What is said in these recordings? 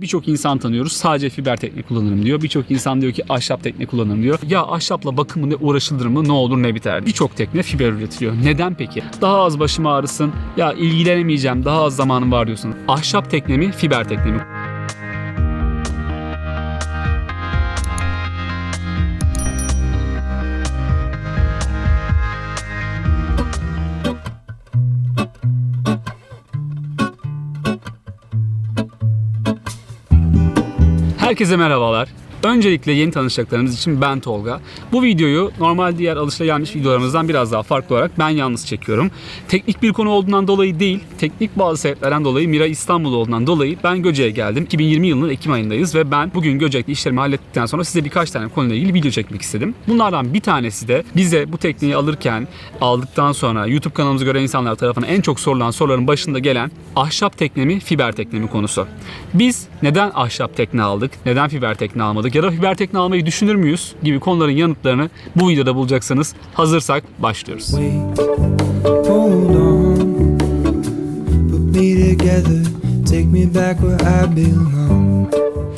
Birçok insan tanıyoruz sadece fiber tekne kullanırım diyor. Birçok insan diyor ki ahşap tekne kullanırım diyor. Ya ahşapla bakımı ne uğraşılır mı ne olur ne biter. Birçok tekne fiber üretiliyor. Neden peki? Daha az başım ağrısın. Ya ilgilenemeyeceğim daha az zamanım var diyorsun. Ahşap tekne mi fiber tekne mi? Herkese merhabalar. Öncelikle yeni tanışacaklarımız için ben Tolga. Bu videoyu normal diğer alışılagelmiş videolarımızdan biraz daha farklı olarak ben yalnız çekiyorum. Teknik bir konu olduğundan dolayı değil, teknik bazı sebeplerden dolayı Mira İstanbul olduğundan dolayı ben Göcek'e geldim. 2020 yılının Ekim ayındayız ve ben bugün Göcek'te işlerimi hallettikten sonra size birkaç tane konuyla ilgili video çekmek istedim. Bunlardan bir tanesi de bize bu tekniği alırken, aldıktan sonra YouTube kanalımızı gören insanlar tarafından en çok sorulan soruların başında gelen ahşap tekne mi, fiber tekne mi konusu. Biz neden ahşap tekne aldık, neden fiber tekne almadık ya da fiber tekne almayı düşünür müyüz gibi konuların yanıtlarını bu videoda bulacaksınız. Hazırsak başlıyoruz. Wait, hold on. Put me together, take me back where I belong.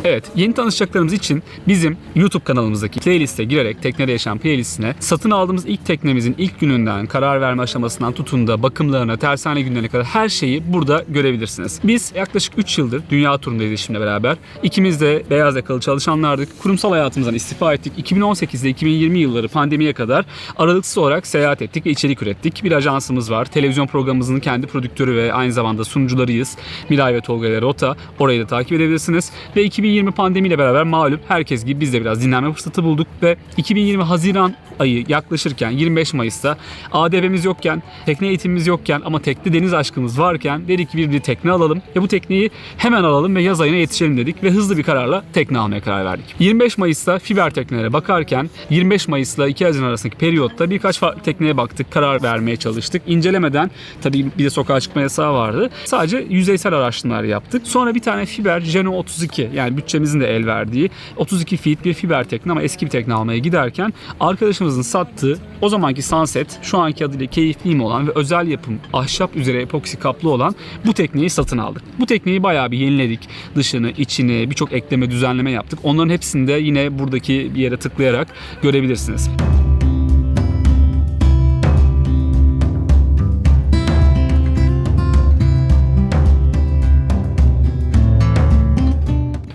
Evet, yeni tanışacaklarımız için bizim YouTube kanalımızdaki playliste girerek Teknede Yaşam playlistine satın aldığımız ilk teknemizin ilk gününden, karar verme aşamasından tutun da bakımlarına, tersane günlerine kadar her şeyi burada görebilirsiniz. Biz yaklaşık 3 yıldır dünya turundayız eşimle beraber. İkimiz de beyaz yakalı çalışanlardık. Kurumsal hayatımızdan istifa ettik. 2018 ile 2020 yılları pandemiye kadar aralıksız olarak seyahat ettik ve içerik ürettik. Bir ajansımız var. Televizyon programımızın kendi prodüktörü ve aynı zamanda sunucularıyız. Miray ve Tolga ile Rota. Orayı da takip edebilirsiniz. Ve 2020 pandemiyle beraber malum herkes gibi biz de biraz dinlenme fırsatı bulduk ve 2020 Haziran ayı yaklaşırken 25 Mayıs'ta ADV'miz yokken, tekne eğitimimiz yokken ama tekne deniz aşkımız varken dedik bir, bir tekne alalım ve bu tekneyi hemen alalım ve yaz ayına yetişelim dedik ve hızlı bir kararla tekne almaya karar verdik. 25 Mayıs'ta fiber teknelere bakarken 25 Mayıs'la 2 Haziran arasındaki periyotta birkaç farklı tekneye baktık, karar vermeye çalıştık. İncelemeden tabii bir de sokağa çıkma yasağı vardı. Sadece yüzeysel araştırmalar yaptık. Sonra bir tane fiber Geno 32 yani bütçemizin de el verdiği 32 feet bir fiber tekne ama eski bir tekne almaya giderken arkadaşımızın sattığı o zamanki Sunset şu anki adıyla keyifliyim olan ve özel yapım ahşap üzere epoksi kaplı olan bu tekneyi satın aldık. Bu tekneyi bayağı bir yeniledik. Dışını, içini, birçok ekleme, düzenleme yaptık. Onların hepsini de yine buradaki bir yere tıklayarak görebilirsiniz.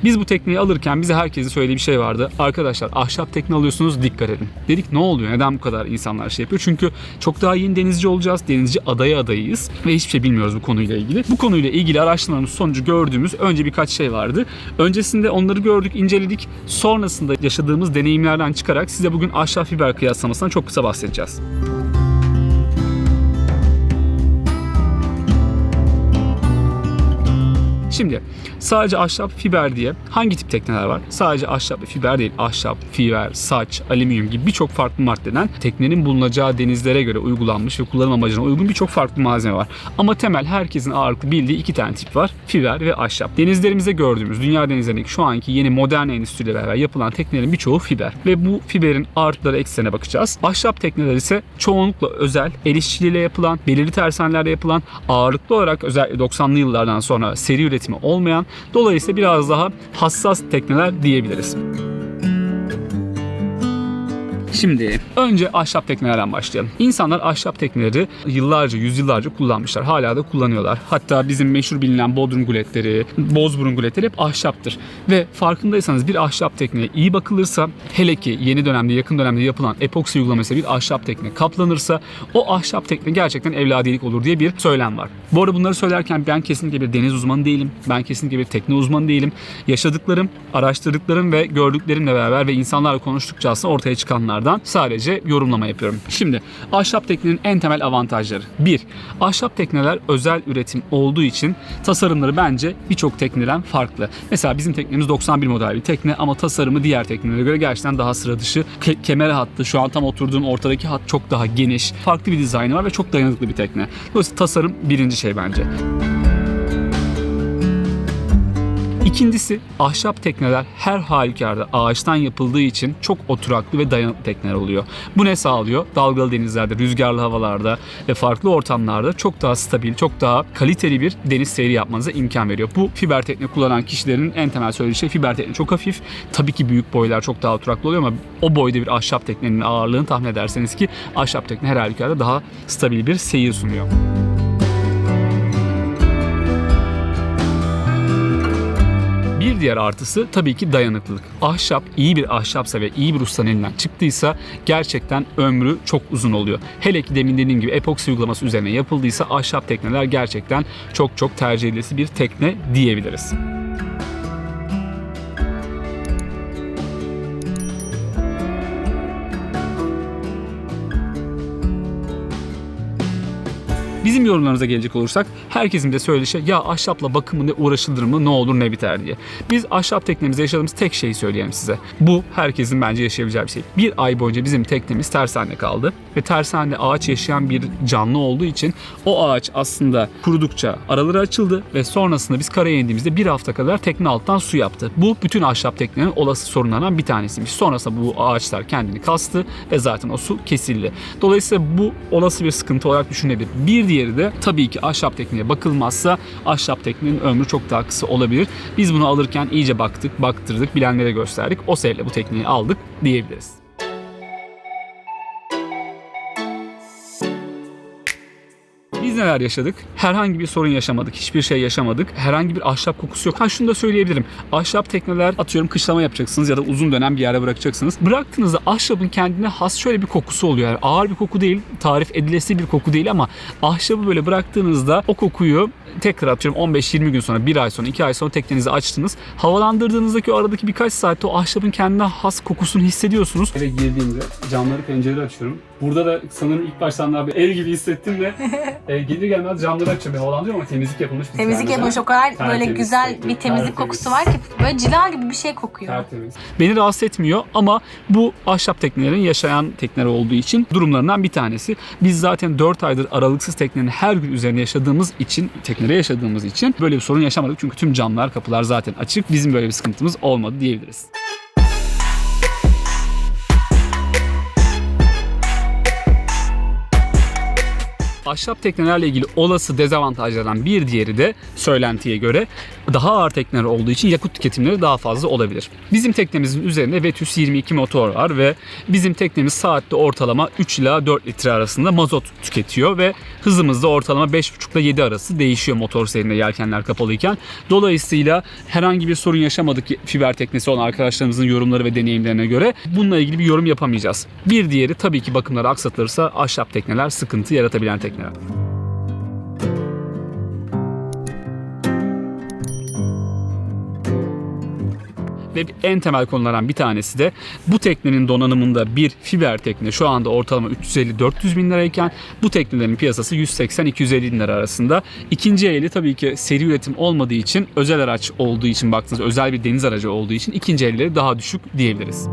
Biz bu tekneyi alırken bize herkesin söylediği bir şey vardı. Arkadaşlar ahşap tekne alıyorsunuz dikkat edin. Dedik ne oluyor? Neden bu kadar insanlar şey yapıyor? Çünkü çok daha yeni denizci olacağız. Denizci adaya adayıyız ve hiçbir şey bilmiyoruz bu konuyla ilgili. Bu konuyla ilgili araştırmalarımız sonucu gördüğümüz önce birkaç şey vardı. Öncesinde onları gördük, inceledik. Sonrasında yaşadığımız deneyimlerden çıkarak size bugün ahşap fiber kıyaslamasından çok kısa bahsedeceğiz. Şimdi sadece ahşap fiber diye hangi tip tekneler var? Sadece ahşap ve fiber değil. Ahşap, fiber, saç, alüminyum gibi birçok farklı maddeden teknenin bulunacağı denizlere göre uygulanmış ve kullanım amacına uygun birçok farklı malzeme var. Ama temel herkesin ağırlıklı bildiği iki tane tip var. Fiber ve ahşap. Denizlerimizde gördüğümüz dünya denizlerindeki şu anki yeni modern endüstriyle beraber yapılan teknelerin birçoğu fiber. Ve bu fiberin artıları eksilerine bakacağız. Ahşap tekneler ise çoğunlukla özel, el işçiliğiyle yapılan, belirli tersanelerde yapılan, ağırlıklı olarak özellikle 90'lı yıllardan sonra seri üretimi olmayan, dolayısıyla biraz daha hassas tekneler diyebiliriz. Şimdi önce ahşap teknelerden başlayalım. İnsanlar ahşap tekneleri yıllarca, yüzyıllarca kullanmışlar. Hala da kullanıyorlar. Hatta bizim meşhur bilinen Bodrum guletleri, Bozburun guletleri hep ahşaptır. Ve farkındaysanız bir ahşap tekneye iyi bakılırsa, hele ki yeni dönemde, yakın dönemde yapılan epoksi uygulamasıyla bir ahşap tekne kaplanırsa o ahşap tekne gerçekten evladiyelik olur diye bir söylem var. Bu arada bunları söylerken ben kesinlikle bir deniz uzmanı değilim. Ben kesinlikle bir tekne uzmanı değilim. Yaşadıklarım, araştırdıklarım ve gördüklerimle beraber ve insanlarla konuştukça aslında ortaya çıkanlardan sadece yorumlama yapıyorum. Şimdi ahşap teknenin en temel avantajları. 1. Ahşap tekneler özel üretim olduğu için tasarımları bence birçok tekneden farklı. Mesela bizim teknemiz 91 model bir tekne ama tasarımı diğer teknelere göre gerçekten daha sıra dışı. Ke- kemer hattı şu an tam oturduğum ortadaki hat çok daha geniş. Farklı bir dizaynı var ve çok dayanıklı bir tekne. Dolayısıyla tasarım birinci şey bence. İkincisi ahşap tekneler her halükarda ağaçtan yapıldığı için çok oturaklı ve dayanıklı tekneler oluyor. Bu ne sağlıyor? Dalgalı denizlerde, rüzgarlı havalarda ve farklı ortamlarda çok daha stabil, çok daha kaliteli bir deniz seyri yapmanıza imkan veriyor. Bu fiber tekne kullanan kişilerin en temel söylediği şey fiber tekne çok hafif. Tabii ki büyük boylar çok daha oturaklı oluyor ama o boyda bir ahşap teknenin ağırlığını tahmin ederseniz ki ahşap tekne her halükarda daha stabil bir seyir sunuyor. Bir diğer artısı tabii ki dayanıklılık. Ahşap iyi bir ahşapsa ve iyi bir ustanın elinden çıktıysa gerçekten ömrü çok uzun oluyor. Hele ki demin dediğim gibi epoksi uygulaması üzerine yapıldıysa ahşap tekneler gerçekten çok çok tercih edilesi bir tekne diyebiliriz. Bizim yorumlarımıza gelecek olursak herkesin de söylediği şey ya ahşapla bakımı ne uğraşılır mı ne olur ne biter diye. Biz ahşap teknemizde yaşadığımız tek şeyi söyleyelim size. Bu herkesin bence yaşayabileceği bir şey. Bir ay boyunca bizim teknemiz tersane kaldı ve tersane ağaç yaşayan bir canlı olduğu için o ağaç aslında kurudukça araları açıldı ve sonrasında biz karaya indiğimizde bir hafta kadar tekne alttan su yaptı. Bu bütün ahşap teknenin olası sorunlarından bir tanesiymiş. Sonrasında bu ağaçlar kendini kastı ve zaten o su kesildi. Dolayısıyla bu olası bir sıkıntı olarak düşünebilir. Bir diğeri de tabii ki ahşap tekneye bakılmazsa ahşap teknenin ömrü çok daha kısa olabilir. Biz bunu alırken iyice baktık, baktırdık, bilenlere gösterdik. O sebeple bu tekneyi aldık diyebiliriz. Neler yaşadık? Herhangi bir sorun yaşamadık. Hiçbir şey yaşamadık. Herhangi bir ahşap kokusu yok. Ha şunu da söyleyebilirim. Ahşap tekneler atıyorum kışlama yapacaksınız ya da uzun dönem bir yere bırakacaksınız. Bıraktığınızda ahşabın kendine has şöyle bir kokusu oluyor. Yani ağır bir koku değil, tarif edilesi bir koku değil ama ahşabı böyle bıraktığınızda o kokuyu tekrar atıyorum 15-20 gün sonra, 1 ay sonra, 2 ay sonra teknenizi açtınız. Havalandırdığınızdaki o aradaki birkaç saatte o ahşabın kendine has kokusunu hissediyorsunuz. Eve girdiğimde camları pencereleri açıyorum. Burada da sanırım ilk baştan daha bir el gibi hissettim de e, gelir gelmez camları açıyorum. Havalandırıyorum ama temizlik yapılmış. bir Temizlik de. o kadar böyle Tertemiz, güzel tertemiz, bir temizlik tertemiz. kokusu var ki böyle cila gibi bir şey kokuyor. Tertemiz. Beni rahatsız etmiyor ama bu ahşap teknelerin yaşayan tekneler olduğu için durumlarından bir tanesi. Biz zaten 4 aydır aralıksız teknenin her gün üzerine yaşadığımız için, teknede yaşadığımız için böyle bir sorun yaşamadık. Çünkü tüm camlar, kapılar zaten açık. Bizim böyle bir sıkıntımız olmadı diyebiliriz. Ahşap teknelerle ilgili olası dezavantajlardan bir diğeri de söylentiye göre daha ağır tekneler olduğu için yakıt tüketimleri daha fazla olabilir. Bizim teknemizin üzerinde Vetus 22 motor var ve bizim teknemiz saatte ortalama 3 ila 4 litre arasında mazot tüketiyor ve hızımız da ortalama 5,5 ile 7 arası değişiyor motor seyrinde yelkenler kapalıyken. Dolayısıyla herhangi bir sorun yaşamadık fiber teknesi olan arkadaşlarımızın yorumları ve deneyimlerine göre bununla ilgili bir yorum yapamayacağız. Bir diğeri tabii ki bakımları aksatılırsa ahşap tekneler sıkıntı yaratabilen tekneler. Ve en temel konulardan bir tanesi de bu teknenin donanımında bir fiber tekne şu anda ortalama 350-400 bin lirayken bu teknelerin piyasası 180-250 bin lira arasında. İkinci eli tabii ki seri üretim olmadığı için özel araç olduğu için baktığınızda özel bir deniz aracı olduğu için ikinci elleri daha düşük diyebiliriz.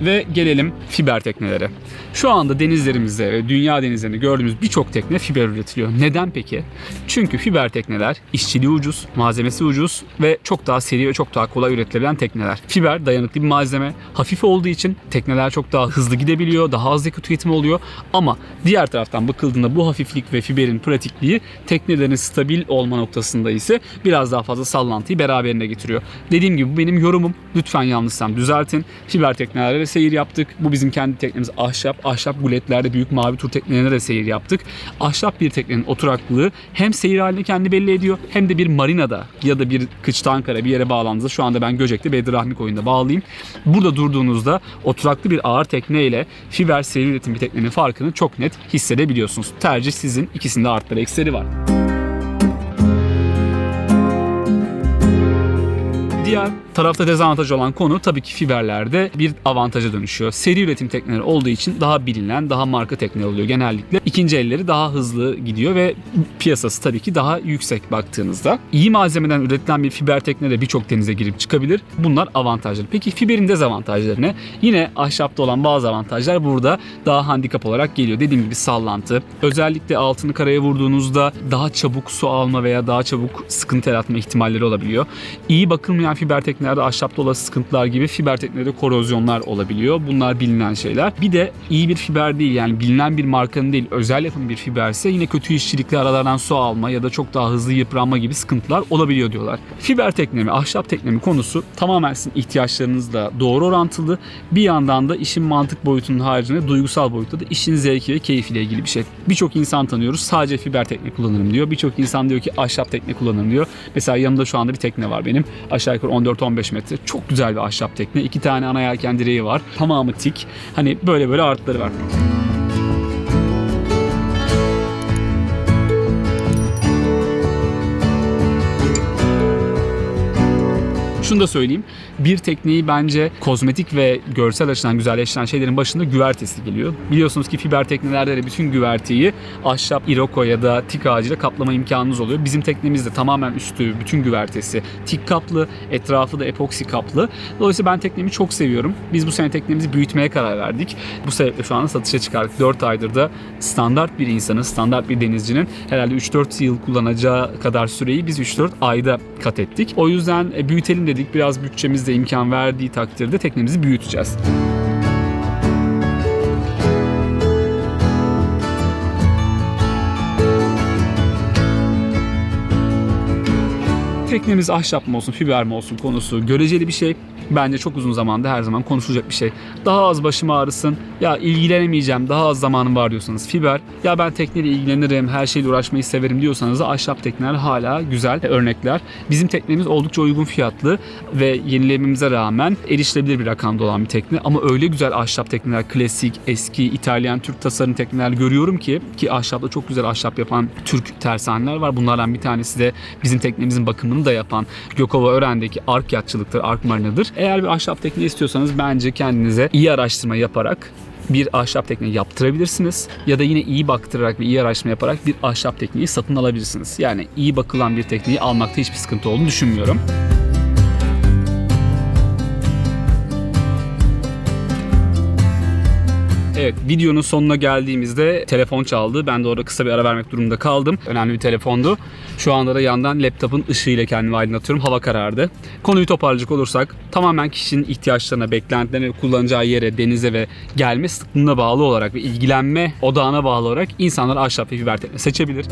Ve gelelim fiber teknelere. Şu anda denizlerimizde ve dünya denizlerinde gördüğümüz birçok tekne fiber üretiliyor. Neden peki? Çünkü fiber tekneler işçiliği ucuz, malzemesi ucuz ve çok daha seri ve çok daha kolay üretilebilen tekneler. Fiber dayanıklı bir malzeme, hafif olduğu için tekneler çok daha hızlı gidebiliyor, daha az yakıt tüketimi oluyor. Ama diğer taraftan bakıldığında bu hafiflik ve fiberin pratikliği teknelerin stabil olma noktasında ise biraz daha fazla sallantıyı beraberinde getiriyor. Dediğim gibi bu benim yorumum. Lütfen yanlışsam düzeltin. Fiber teknelerle de seyir yaptık. Bu bizim kendi teknemiz ahşap. Ahşap guletlerde büyük mavi tur teknelerine de seyir yaptık. Ahşap bir teknenin oturaklılığı hem seyir halini kendi belli ediyor hem de bir marinada ya da bir kıçta Ankara bir yere bağlandığınızda şu anda ben Göcek'te Bedirahmi koyunda bağlıyım. Burada durduğunuzda oturaklı bir ağır tekne ile fiber seyir üretim bir teknenin farkını çok net hissedebiliyorsunuz. Tercih sizin. İkisinde artları eksileri var. Diğer tarafta dezavantaj olan konu tabii ki fiberlerde bir avantaja dönüşüyor. Seri üretim tekneleri olduğu için daha bilinen, daha marka tekne oluyor genellikle. İkinci elleri daha hızlı gidiyor ve piyasası tabii ki daha yüksek baktığınızda. İyi malzemeden üretilen bir fiber tekne de birçok denize girip çıkabilir. Bunlar avantajları. Peki fiberin dezavantajları ne? Yine ahşapta olan bazı avantajlar burada daha handikap olarak geliyor. Dediğim gibi sallantı. Özellikle altını karaya vurduğunuzda daha çabuk su alma veya daha çabuk sıkıntı yaratma ihtimalleri olabiliyor. İyi bakılmayan fiber teknelerde ahşapta olan sıkıntılar gibi fiber teknelerde korozyonlar olabiliyor. Bunlar bilinen şeyler. Bir de iyi bir fiber değil yani bilinen bir markanın değil özel yapım bir fiberse yine kötü işçilikle aralardan su alma ya da çok daha hızlı yıpranma gibi sıkıntılar olabiliyor diyorlar. Fiber tekne mi, ahşap tekne mi konusu tamamen sizin ihtiyaçlarınızla doğru orantılı. Bir yandan da işin mantık boyutunun haricinde duygusal boyutta da işin zevki ve keyfiyle ilgili bir şey. Birçok insan tanıyoruz sadece fiber tekne kullanırım diyor. Birçok insan diyor ki ahşap tekne kullanırım diyor. Mesela yanımda şu anda bir tekne var benim. Aşağı yukarı 14-15 metre. Çok güzel bir ahşap tekne. İki tane ana yelken direği var. Tamamı tik. Hani böyle böyle artıları var. Şunu da söyleyeyim. Bir tekneyi bence kozmetik ve görsel açıdan güzelleştiren şeylerin başında güvertesi geliyor. Biliyorsunuz ki fiber teknelerde de bütün güverteyi ahşap, iroko ya da tik ağacıyla kaplama imkanınız oluyor. Bizim teknemizde tamamen üstü, bütün güvertesi tik kaplı, etrafı da epoksi kaplı. Dolayısıyla ben teknemi çok seviyorum. Biz bu sene teknemizi büyütmeye karar verdik. Bu sebeple şu anda satışa çıkardık. 4 aydır da standart bir insanın, standart bir denizcinin herhalde 3-4 yıl kullanacağı kadar süreyi biz 3-4 ayda kat ettik. O yüzden e, büyütelim dedik. Biraz bütçemiz de imkan verdiği takdirde teknemizi büyüteceğiz. Teknemiz ahşap mı olsun, fiber mi olsun konusu göreceli bir şey. Bence çok uzun zamanda her zaman konuşulacak bir şey. Daha az başım ağrısın, ya ilgilenemeyeceğim, daha az zamanım var diyorsanız fiber, ya ben tekneyle ilgilenirim, her şeyle uğraşmayı severim diyorsanız da ahşap tekneler hala güzel örnekler. Bizim teknemiz oldukça uygun fiyatlı ve yenilememize rağmen erişilebilir bir rakamda olan bir tekne. Ama öyle güzel ahşap tekneler, klasik, eski, İtalyan, Türk tasarım tekneler görüyorum ki ki ahşapta çok güzel ahşap yapan Türk tersaneler var. Bunlardan bir tanesi de bizim teknemizin bakımını da yapan Gökova Ören'deki Ark Yatçılık'tır, Ark Marina'dır. Eğer bir ahşap tekne istiyorsanız bence kendinize iyi araştırma yaparak bir ahşap tekne yaptırabilirsiniz ya da yine iyi baktırarak ve iyi araştırma yaparak bir ahşap tekneyi satın alabilirsiniz. Yani iyi bakılan bir tekneyi almakta hiçbir sıkıntı olduğunu düşünmüyorum. Evet videonun sonuna geldiğimizde telefon çaldı. Ben de orada kısa bir ara vermek durumunda kaldım. Önemli bir telefondu. Şu anda da yandan laptopun ışığıyla kendimi aydınlatıyorum. Hava karardı. Konuyu toparlayacak olursak tamamen kişinin ihtiyaçlarına, beklentilerine, kullanacağı yere, denize ve gelme sıklığına bağlı olarak ve ilgilenme odağına bağlı olarak insanlar ahşap ve fiber tekne seçebilir.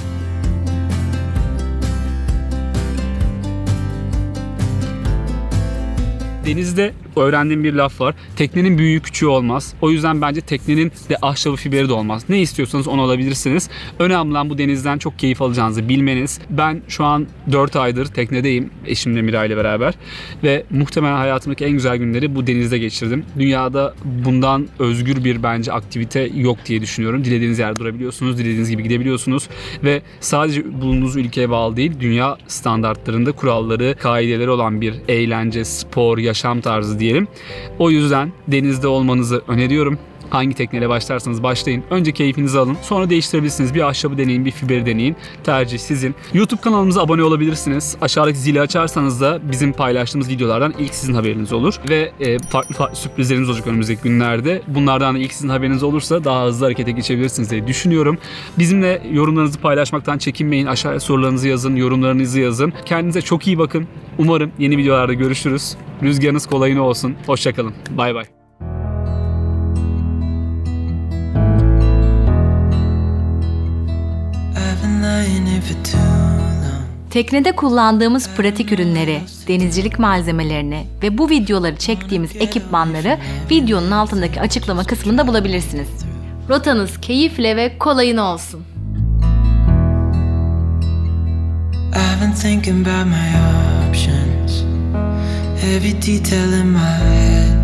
Denizde öğrendiğim bir laf var. Teknenin büyüğü küçüğü olmaz. O yüzden bence teknenin de ahşabı fiberi de olmaz. Ne istiyorsanız onu alabilirsiniz. Önemli olan bu denizden çok keyif alacağınızı bilmeniz. Ben şu an 4 aydır teknedeyim eşimle Miray ile beraber. Ve muhtemelen hayatımdaki en güzel günleri bu denizde geçirdim. Dünyada bundan özgür bir bence aktivite yok diye düşünüyorum. Dilediğiniz yerde durabiliyorsunuz, dilediğiniz gibi gidebiliyorsunuz. Ve sadece bulunduğunuz ülkeye bağlı değil, dünya standartlarında kuralları, kaideleri olan bir eğlence, spor, yaşam tarzı diyelim. O yüzden denizde olmanızı öneriyorum. Hangi tekneyle başlarsanız başlayın. Önce keyfinizi alın. Sonra değiştirebilirsiniz. Bir ahşabı deneyin, bir fiberi deneyin. Tercih sizin. YouTube kanalımıza abone olabilirsiniz. Aşağıdaki zili açarsanız da bizim paylaştığımız videolardan ilk sizin haberiniz olur. Ve e, farklı farklı sürprizlerimiz olacak önümüzdeki günlerde. Bunlardan da ilk sizin haberiniz olursa daha hızlı harekete geçebilirsiniz diye düşünüyorum. Bizimle yorumlarınızı paylaşmaktan çekinmeyin. Aşağıya sorularınızı yazın, yorumlarınızı yazın. Kendinize çok iyi bakın. Umarım yeni videolarda görüşürüz. Rüzgarınız kolayına olsun. Hoşçakalın. Bay bay. Teknede kullandığımız pratik ürünleri, denizcilik malzemelerini ve bu videoları çektiğimiz ekipmanları videonun altındaki açıklama kısmında bulabilirsiniz. Rotanız keyifle ve kolayına olsun. I've been thinking about my options. Every detail in my head.